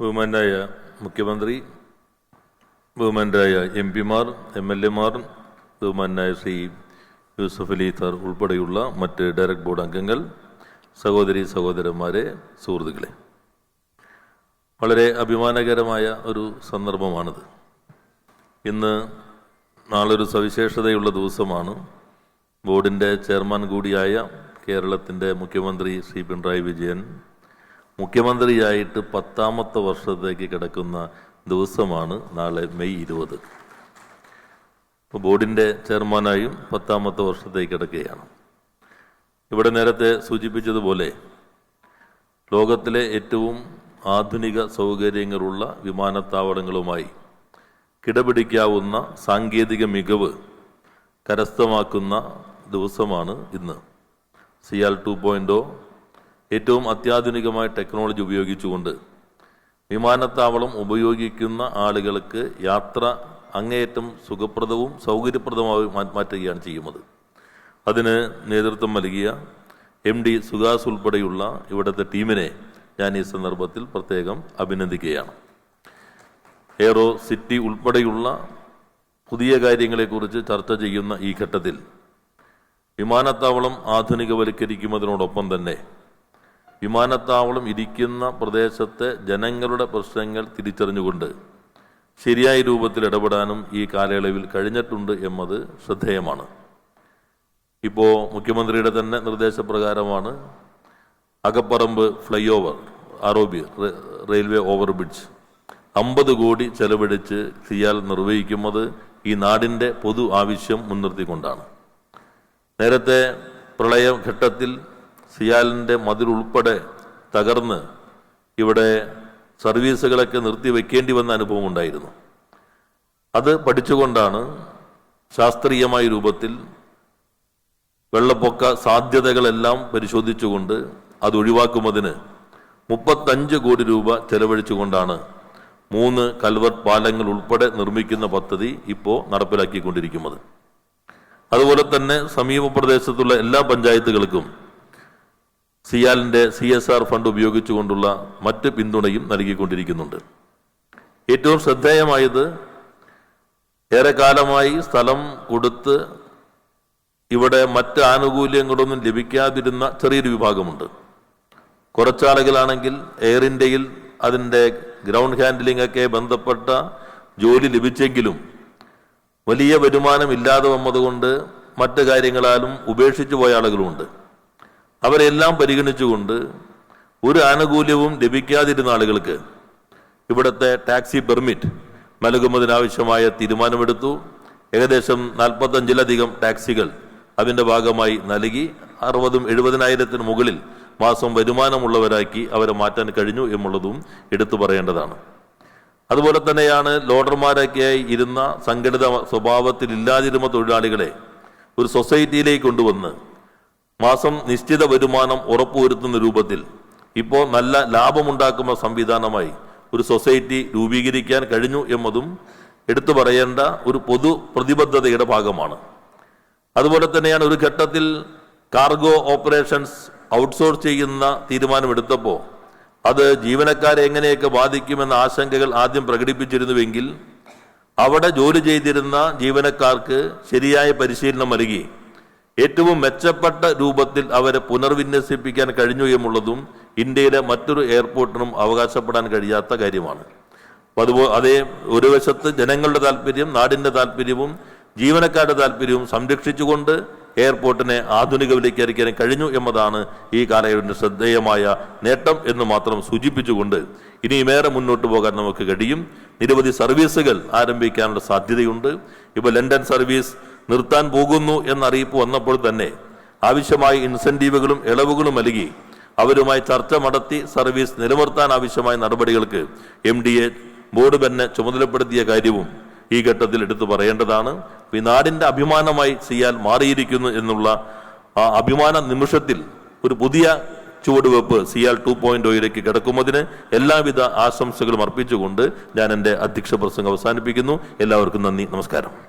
ബഹുമാനായ മുഖ്യമന്ത്രി ബഹുമാനായ എം പിമാർ എം എൽ എമാർ ബഹുമാനായ ശ്രീ യൂസഫ് അലി സാർ ഉൾപ്പെടെയുള്ള മറ്റ് ഡയറക്ട് ബോർഡ് അംഗങ്ങൾ സഹോദരി സഹോദരന്മാരെ സുഹൃത്തുക്കളെ. വളരെ അഭിമാനകരമായ ഒരു സന്ദർഭമാണിത്. ഇന്ന് നാളൊരു സവിശേഷതയുള്ള ദിവസമാണ്. ബോർഡിന്റെ ചെയർമാൻ കൂടിയായ കേരളത്തിന്റെ മുഖ്യമന്ത്രി ശ്രീ പിണറായി വിജയൻ മുഖ്യമന്ത്രിയായിട്ട് പത്താമത്തെ വർഷത്തേക്ക് കിടക്കുന്ന ദിവസമാണ് നാളെ മെയ് ഇരുപത്. ഇപ്പോൾ ബോർഡിന്റെ ചെയർമാനായും പത്താമത്തെ വർഷത്തേക്ക് കിടക്കുകയാണ്. ഇവിടെ നേരത്തെ സൂചിപ്പിച്ചതുപോലെ ലോകത്തിലെ ഏറ്റവും ആധുനിക സൗകര്യങ്ങളുള്ള വിമാനത്താവളങ്ങളുമായി കിടപിടിക്കാവുന്ന സാങ്കേതിക മികവ് കരസ്ഥമാക്കുന്ന ദിവസമാണ് ഇന്ന്. സിയാൽ ടു പോയിന്റ് ഏറ്റവും അത്യാധുനികമായ ടെക്നോളജി ഉപയോഗിച്ചുകൊണ്ട് വിമാനത്താവളം ഉപയോഗിക്കുന്ന ആളുകൾക്ക് യാത്ര അങ്ങേയറ്റം സുഖപ്രദവും സൗകര്യപ്രദമായി മാറ്റുകയാണ് ചെയ്യുന്നത്. അതിന് നേതൃത്വം നൽകിയ എം ഡി സുഹാസ് ഉൾപ്പെടെയുള്ള ഇവിടുത്തെ ടീമിനെ ഞാൻ ഈ സന്ദർഭത്തിൽ പ്രത്യേകം അഭിനന്ദിക്കുകയാണ്. എയറോ സിറ്റി ഉൾപ്പെടെയുള്ള പുതിയ കാര്യങ്ങളെക്കുറിച്ച് ചർച്ച ചെയ്യുന്ന ഈ ഘട്ടത്തിൽ വിമാനത്താവളം ആധുനികവൽക്കരിക്കുന്നതിനോടൊപ്പം തന്നെ വിമാനത്താവളം ഇരിക്കുന്ന പ്രദേശത്തെ ജനങ്ങളുടെ പ്രശ്നങ്ങൾ തിരിച്ചറിഞ്ഞുകൊണ്ട് ശരിയായ രൂപത്തിൽ ഇടപെടാനും ഈ കാലയളവിൽ കഴിഞ്ഞിട്ടുണ്ട് എന്നത് ശ്രദ്ധേയമാണ്. ഇപ്പോൾ മുഖ്യമന്ത്രിയുടെ തന്നെ നിർദ്ദേശപ്രകാരമാണ് Akapparambu fly over or railway over bridge അമ്പത് കോടി ചെലവഴിച്ച് സിയാൽ നിർവഹിക്കുന്നത് ഈ നാടിന്റെ പൊതു ആവശ്യം മുൻനിർത്തിക്കൊണ്ടാണ്. നേരത്തെ പ്രളയഘട്ടത്തിൽ സിയാലിന്റെ മതിലുൾപ്പെടെ തകർന്ന് ഇവിടെ സർവീസുകളൊക്കെ നിർത്തി വെക്കേണ്ടി വന്ന അനുഭവം ഉണ്ടായിരുന്നു. അത് പഠിച്ചുകൊണ്ടാണ് ശാസ്ത്രീയമായ രൂപത്തിൽ വെള്ളപ്പൊക്ക സാധ്യതകളെല്ലാം പരിശോധിച്ചുകൊണ്ട് അത് ഒഴിവാക്കുന്നതിന് മുപ്പത്തഞ്ച് കോടി രൂപ ചെലവഴിച്ചുകൊണ്ടാണ് മൂന്ന് കൽവർട്ട് പാലങ്ങൾ ഉൾപ്പെടെ നിർമ്മിക്കുന്ന പദ്ധതി ഇപ്പോൾ നടപ്പിലാക്കിക്കൊണ്ടിരിക്കുന്നത്. അതുപോലെ തന്നെ സമീപ പ്രദേശത്തുള്ള എല്ലാ പഞ്ചായത്തുകൾക്കും സിയാലിന്റെ സി എസ് ആർ ഫണ്ട് ഉപയോഗിച്ചുകൊണ്ടുള്ള മറ്റ് പിന്തുണയും നൽകിക്കൊണ്ടിരിക്കുന്നുണ്ട്. ഏറ്റവും ശ്രദ്ധേയമായത് ഏറെക്കാലമായി സ്ഥലം കൊടുത്ത് ഇവിടെ മറ്റ് ആനുകൂല്യങ്ങളൊന്നും ലഭിക്കാതിരുന്ന ചെറിയൊരു വിഭാഗമുണ്ട്. കുറച്ചാളുകളാണെങ്കിൽ എയർ ഇന്ത്യയിൽ അതിന്റെ ഗ്രൗണ്ട് ഹാൻഡിലിംഗ് ഒക്കെ ബന്ധപ്പെട്ട ജോലി ലഭിച്ചെങ്കിലും വലിയ വരുമാനം ഇല്ലാതെ വന്നതുകൊണ്ട് മറ്റ് കാര്യങ്ങളാലും ഉപേക്ഷിച്ചു പോയ ആളുകളുമുണ്ട്. അവരെല്ലാം പരിഗണിച്ചുകൊണ്ട് ഒരു ആനുകൂല്യവും ലഭിക്കാതിരുന്ന ആളുകൾക്ക് ഇവിടുത്തെ ടാക്സി പെർമിറ്റ് നൽകുന്നതിനാവശ്യമായ തീരുമാനമെടുത്തു. ഏകദേശം നാൽപ്പത്തഞ്ചിലധികം ടാക്സികൾ അതിന്റെ ഭാഗമായി നൽകി. അറുപതും എഴുപതിനായിരത്തിന് മുകളിൽ മാസം വരുമാനമുള്ളവരാക്കി അവരെ മാറ്റാൻ കഴിഞ്ഞു എന്നുള്ളതും എടുത്തു പറയേണ്ടതാണ്. അതുപോലെ തന്നെയാണ് ലോഡർമാരൊക്കെയായി ഇരുന്ന സംഘടിത സ്വഭാവത്തിലില്ലാതിരുന്ന തൊഴിലാളികളെ ഒരു സൊസൈറ്റിയിലേക്ക് കൊണ്ടുവന്ന് മാസം നിശ്ചിത വരുമാനം ഉറപ്പുവരുത്തുന്ന രൂപത്തിൽ ഇപ്പോൾ നല്ല ലാഭമുണ്ടാക്കുന്ന സംവിധാനമായി ഒരു സൊസൈറ്റി രൂപീകരിക്കാൻ കഴിഞ്ഞു എന്നതും എടുത്തു പറയേണ്ട ഒരു പൊതു പ്രതിബദ്ധതയുടെ ഭാഗമാണ്. അതുപോലെ തന്നെയാണ് ഒരു ഘട്ടത്തിൽ കാർഗോ ഓപ്പറേഷൻസ് ഔട്ട്സോഴ്സ് ചെയ്യുന്ന തീരുമാനമെടുത്തപ്പോൾ അത് ജീവനക്കാരെ എങ്ങനെയൊക്കെ ബാധിക്കുമെന്ന ആശങ്കകൾ ആദ്യം പ്രകടിപ്പിച്ചിരുന്നുവെങ്കിൽ അവിടെ ജോലി ചെയ്തിരുന്ന ജീവനക്കാർക്ക് ശരിയായ പരിശീലനം നൽകി ഏറ്റവും മെച്ചപ്പെട്ട രൂപത്തിൽ അവരെ പുനർവിന്യസിപ്പിക്കാൻ കഴിഞ്ഞു എന്നുള്ളതും ഇന്ത്യയിലെ മറ്റൊരു എയർപോർട്ടിനും അവകാശപ്പെടാൻ കഴിയാത്ത കാര്യമാണ്. അതുപോലെ അതേ ഒരു വശത്ത് ജനങ്ങളുടെ താല്പര്യം നാടിന്റെ താല്പര്യവും ജീവനക്കാരുടെ താല്പര്യവും സംരക്ഷിച്ചുകൊണ്ട് എയർപോർട്ടിനെ ആധുനികവൽക്കരിക്കാൻ കഴിഞ്ഞു എന്നതാണ് ഈ കാലയളവിന്റെ ശ്രദ്ധേയമായ നേട്ടം എന്ന് മാത്രം സൂചിപ്പിച്ചുകൊണ്ട് ഇനിയുമേറെ മുന്നോട്ട് പോകാൻ നമുക്ക് കഴിയും. നിരവധി സർവീസുകൾ ആരംഭിക്കാനുള്ള സാധ്യതയുണ്ട്. ഇപ്പോൾ ലണ്ടൻ സർവീസ് നിർത്താൻ പോകുന്നു എന്നറിയിപ്പ് വന്നപ്പോൾ തന്നെ ആവശ്യമായ ഇൻസെന്റീവുകളും ഇളവുകളും നൽകി അവരുമായി ചർച്ച നടത്തി സർവീസ് നിലനിർത്താൻ ആവശ്യമായ നടപടികൾക്ക് എം ഡി എ ബോർഡ് തന്നെ ചുമതലപ്പെടുത്തിയ കാര്യവും ഈ ഘട്ടത്തിൽ എടുത്തു പറയേണ്ടതാണ്. ഈ നാടിന്റെ അഭിമാനമായി സിയാൽ മാറിയിരിക്കുന്നു എന്നുള്ള ആ അഭിമാന നിമിഷത്തിൽ ഒരു പുതിയ ചുവടുവെപ്പ് സിയാൽ ടു പോയിന്റ് ഒയിലേക്ക് കിടക്കുന്നതിന് എല്ലാവിധ ആശംസകളും അർപ്പിച്ചുകൊണ്ട് ഞാൻ എന്റെ അധ്യക്ഷ പ്രസംഗം അവസാനിപ്പിക്കുന്നു. എല്ലാവർക്കും നന്ദി. നമസ്കാരം.